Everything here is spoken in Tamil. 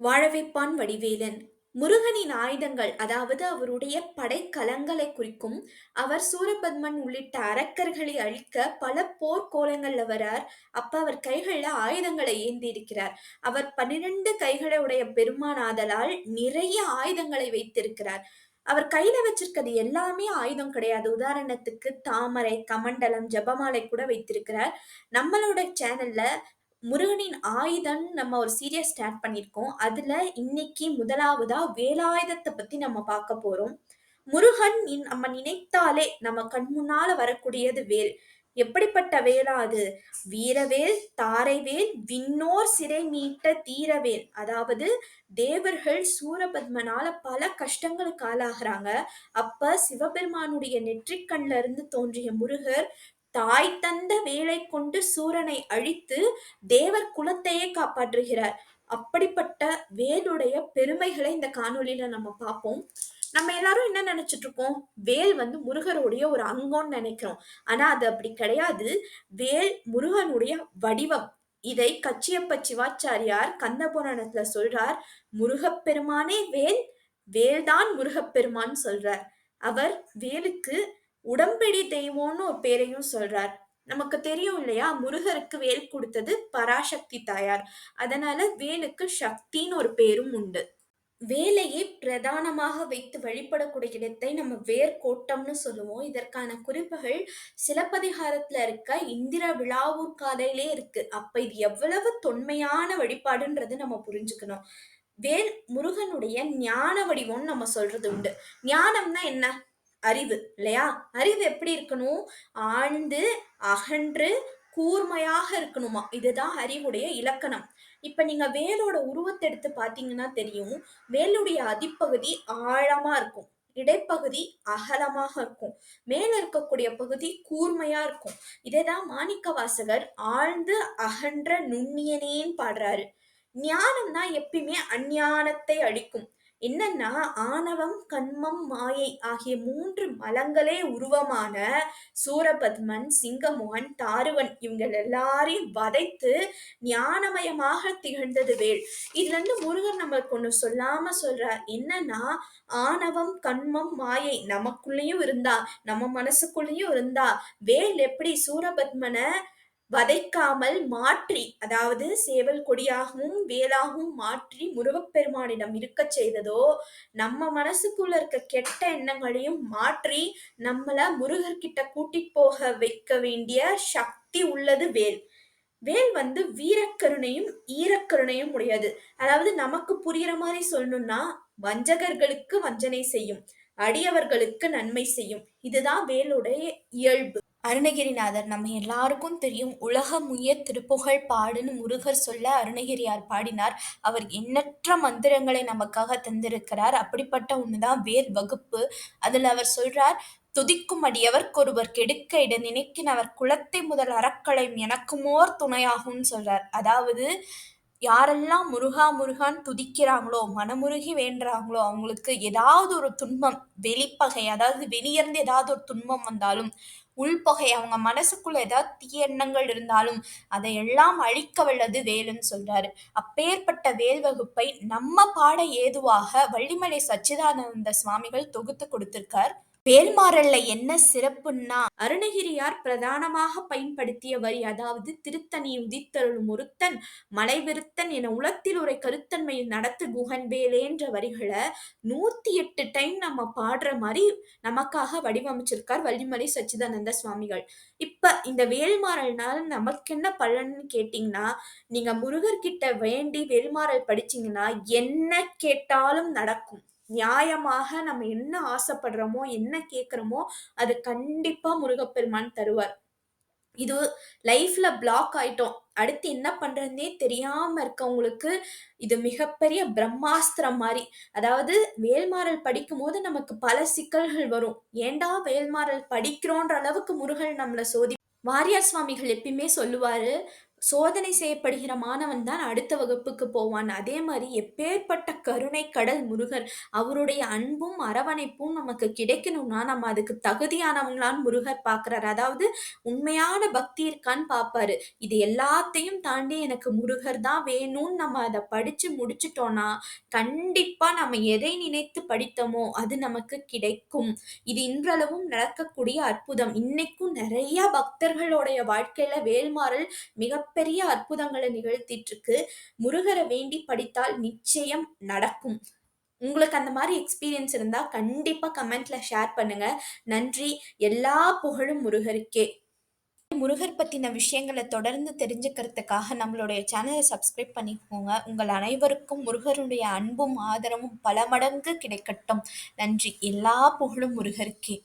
வாழ வைப்பான் வடிவேலன் முருகனின் ஆயுதங்கள் அதாவது அவருடைய படைக்கலங்களை குறிக்கும் அவர் சூரபத்மன் உள்ளிட்ட அரக்கர்களை அழிக்க பல போர்க்கோலங்கள்ல வரார். அப்ப அவர் கைகள்ல ஆயுதங்களை ஏந்தி இருக்கிறார் அவர் பன்னிரண்டு கைகளை உடைய பெருமான் ஆதலால் நிறைய ஆயுதங்களை வைத்திருக்கிறார். அவர் கையில வச்சிருக்கிறது எல்லாமே ஆயுதம் கிடையாது. உதாரணத்துக்கு தாமரை கமண்டலம் ஜபமாலை கூட வைத்திருக்கிறார். நம்மளோட சேனல்ல முருகனின் ஆயுதம் நம்ம ஒரு சீரியஸ் ஸ்டார்ட் பண்ணியிருக்கோம். அதுல இன்னைக்கு முதலாவதா வேலாயுதத்தை பத்தி நம்ம பார்க்க போறோம். முருகன் இன்- நம்ம நினைத்தாலே நம்ம கண் முன்னால வரக்கூடியது வேல். எப்படிப்பட்ட வேலா அது? வீரவேல் தாரைவேல் விண்ணோர் சிறை மீட்ட தீரவேல். அதாவது தேவர்கள் சூரபத்மனால பல கஷ்டங்களுக்கு ஆளாகிறாங்க. அப்ப சிவபெருமானுடைய நெற்றிக்கண்ல இருந்து தோன்றிய முருகர் தாய் தந்த வேலை கொண்டு சூரனை அழித்து தேவர் குலத்தையே காப்பாற்றுகிறார். அப்படிப்பட்ட வேலுடைய பெருமைகளை இந்த காணொலியில நம்ம பார்ப்போம். நம்ம எல்லாரும் என்ன நினைச்சிட்டு இருக்கோம்? வேல் வந்து முருகருடைய ஒரு அங்கம்னு நினைக்கிறோம். ஆனா அது அப்படி கிடையாது. வேல் முருகனுடைய வடிவம். இதை கச்சியப்ப சிவாச்சாரியார் கந்தபுராணத்துல சொல்றார் முருகப்பெருமானே வேல் வேல்தான் முருகப்பெருமான் சொல்றார். அவர் வேலுக்கு உடம்பிடி தெய்வம்னு ஒரு பேரையும் சொல்றார். நமக்கு தெரியும் இல்லையா? முருகருக்கு வேல் கொடுத்தது பராசக்தி தாயார். அதனால வேலுக்கு சக்தின்னு ஒரு பேரும் உண்டு. வேலையை பிரதானமாக வைத்து வழிபடக்கூடிய இடத்தை நம்ம வேர்கோட்டம்னு சொல்லுவோம். இதற்கான குறிப்புகள் சிலப்பதிகாரத்துல இருக்க இந்திர விழாவூர் காதையிலே இருக்கு. அப்ப இது எவ்வளவு தொன்மையான வழிபாடுன்றது நம்ம புரிஞ்சுக்கணும். வேல் முருகனுடைய ஞான வடிவம்னு நம்ம சொல்றது உண்டு. ஞானம்னா என்ன? அறிவு இல்லையா? அறிவு எப்படி இருக்கணும்? ஆழ்ந்து அகன்று கூர்மையாக இருக்கணுமா? இதுதான் அறிவுடைய இலக்கணம். இப்ப நீங்க வேலோட உருவத்தை எடுத்து பாத்தீங்கன்னா தெரியும். வேலுடைய அதிப்பகுதி ஆழமா இருக்கும். இடைப்பகுதி அகலமாக இருக்கும். மேல இருக்கக்கூடிய பகுதி கூர்மையா இருக்கும். இதேதான் மாணிக்க வாசகர் ஆழ்ந்து அகன்ற நுண்ணியனேன்னு பாடுறாரு. ஞானம்னா எப்பயுமே அஞ்ஞானத்தை அழிக்கும் என்னன்னா ஆணவம் கண்மம் மாயை ஆகிய மூன்று மலங்களே உருவமான சூரபத்மன் சிங்கமோகன் தாருவன் இவங்க எல்லாரையும் வதைத்து ஞானமயமாக திகழ்ந்தது வேல் இதுல இருந்து முருகன் நம்மளுக்கு ஒண்ணு சொல்லாம சொல்றார். என்னன்னா ஆணவம் கண்மம் மாயை நமக்குள்ளேயும் இருந்தா நம்ம மனசுக்குள்ளேயும் இருந்தா வேல் எப்படி சூரபத்மனை வதைக்காமல் மாற்றி அதாவது சேவல் கொடியாகவும் வேலாகவும் மாற்றி முருகப்பெருமானிடம் இருக்கச் செய்ததோ நம்ம மனசுக்குள்ள இருக்க கெட்ட எண்ணங்களையும் மாற்றி நம்மள முருகர்கிட்ட கூட்டிட்டு போக வைக்க வேண்டிய சக்தி உள்ளது வேல். வேல் வந்து வீரக்கருணையும் ஈரக்கருணையும் உடையது. அதாவது நமக்கு புரியுற மாதிரி சொல்லணும்னா வஞ்சகர்களுக்கு வஞ்சனை செய்யும் அடியவர்களுக்கு நன்மை செய்யும். இதுதான் வேலுடைய இயல்பு. அருணகிரிநாதர் நம்ம எல்லாருக்கும் தெரியும் உலகமுய திருப்புகழ் பாடுன்னு முருகர் சொல்ல அருணகிரியார் பாடினார். அவர் எண்ணற்ற மந்திரங்களை நமக்காக தந்திருக்கிறார். அப்படிப்பட்ட ஒண்ணுதான் வேர் வகுப்பு. அதுல அவர் சொல்றார் துதிக்கும் அடியவர்க்கொருவர் கெடுக்க இட நினைக்கினவர் குலத்தை முதல் அறக்களையும் எனக்குமோர் துணையாகும்னு சொல்றார். அதாவது யாரெல்லாம் முருகா முருகான்னு துதிக்கிறாங்களோ மனமுருகி வேண்டுறாங்களோ அவங்களுக்கு ஏதாவது ஒரு துன்பம் வெளிப்பகை அதாவது வெளியிருந்து ஏதாவது ஒரு துன்பம் வந்தாலும் உள்பகை அவங்க மனசுக்குள்ள ஏதாவது தீய எண்ணங்கள் இருந்தாலும் அதை எல்லாம் அழிக்க வல்லது வேலுன்னு சொல்றாரு. அப்பேற்பட்ட வேல் வகுப்பை நம்ம பாட ஏதுவாக வள்ளிமலை சச்சிதானந்த சுவாமிகள் தொகுத்து கொடுத்திருக்கார். வேல்மாறல்ல என்ன சிறப்புன்னா அருணகிரியார் பிரதானமாக பயன்படுத்திய வரி அதாவது திருத்தணி உதித்தருளும் ஒருத்தன் மலைவிருத்தன் என உலத்தில் உரை கருத்தன்மையில் நடத்து குகன்வேலேன்ற வரிகளை நூத்தி எட்டு டைம் நம்ம பாடுற மாதிரி நமக்காக வடிவமைச்சிருக்கார் வள்ளிமலை சச்சிதானந்த சுவாமிகள். இப்ப இந்த வேல்மாறல்னால நமக்கு என்ன பலன்னு கேட்டீங்கன்னா நீங்க முருகர்கிட்ட வேண்டி வேல்மாறல் படிச்சீங்கன்னா என்ன கேட்டாலும் நடக்கும். நியாயமாக நம்ம என்ன ஆசைப்படுறோமோ என்ன கேட்குறோமோ அது கண்டிப்பா முருகப்பெருமான் தருவார். இது லைஃப்ல பிளாக் ஆயிட்டோம். அடுத்து என்ன பண்றதுனே தெரியாம இருக்கவங்களுக்கு இது மிகப்பெரிய பிரம்மாஸ்திரம் மாதிரி அதாவது வேல்மாறல் படிக்கும் போது நமக்கு பல சிக்கல்கள் வரும். ஏண்டா வேல்மாறல் படிக்கிறோன்ற அளவுக்கு முருகன் நம்மளை சோதி வாரியார் சுவாமிகள் எப்பயுமே சொல்லுவாரு சோதனை செய்யப்படுகிற மாணவன் தான் அடுத்த வகுப்புக்கு போவான். அதே மாதிரி எப்பேர்ப்பட்ட கருணை கடல் முருகர். அவருடைய அன்பும், அரவணைப்பும் நமக்கு கிடைக்கணும்னா, நம்ம அதுக்கு தகுதியானவங்களான்னு முருகர் பார்க்குறாரு அதாவது உண்மையான பக்தி இருக்கான்னு பார்ப்பாரு. இது எல்லாத்தையும் தாண்டி எனக்கு முருகர் தான் வேணும்னு நம்ம அதை படிச்சு முடிச்சிட்டோம்னா கண்டிப்பா நம்ம எதை நினைத்து படித்தோமோ, அது நமக்கு கிடைக்கும். இது இன்றளவும் நடக்கக்கூடிய அற்புதம். இன்னைக்கும் நிறைய பக்தர்களுடைய வாழ்க்கையில வேல்மாறல் மிக மிகப்பெரிய அற்புதங்களை நிகழ்த்திட்டு இருக்கு. முருகரை வேண்டி படித்தால் நிச்சயம் நடக்கும். உங்களுக்கு அந்த மாதிரி எக்ஸ்பீரியன்ஸ் இருந்தா கண்டிப்பா கமெண்ட்ல ஷேர் பண்ணுங்க. நன்றி. எல்லா புகழும் முருகருக்கே. முருகர் பற்றின விஷயங்களை தொடர்ந்து தெரிஞ்சுக்கிறதுக்காக நம்மளுடைய சேனலை சப்ஸ்கிரைப் பண்ணிக்கோங்க. உங்கள் அனைவருக்கும் முருகருடைய அன்பும், ஆதரவும் பல மடங்கு கிடைக்கட்டும். நன்றி. எல்லா புகழும் முருகருக்கே.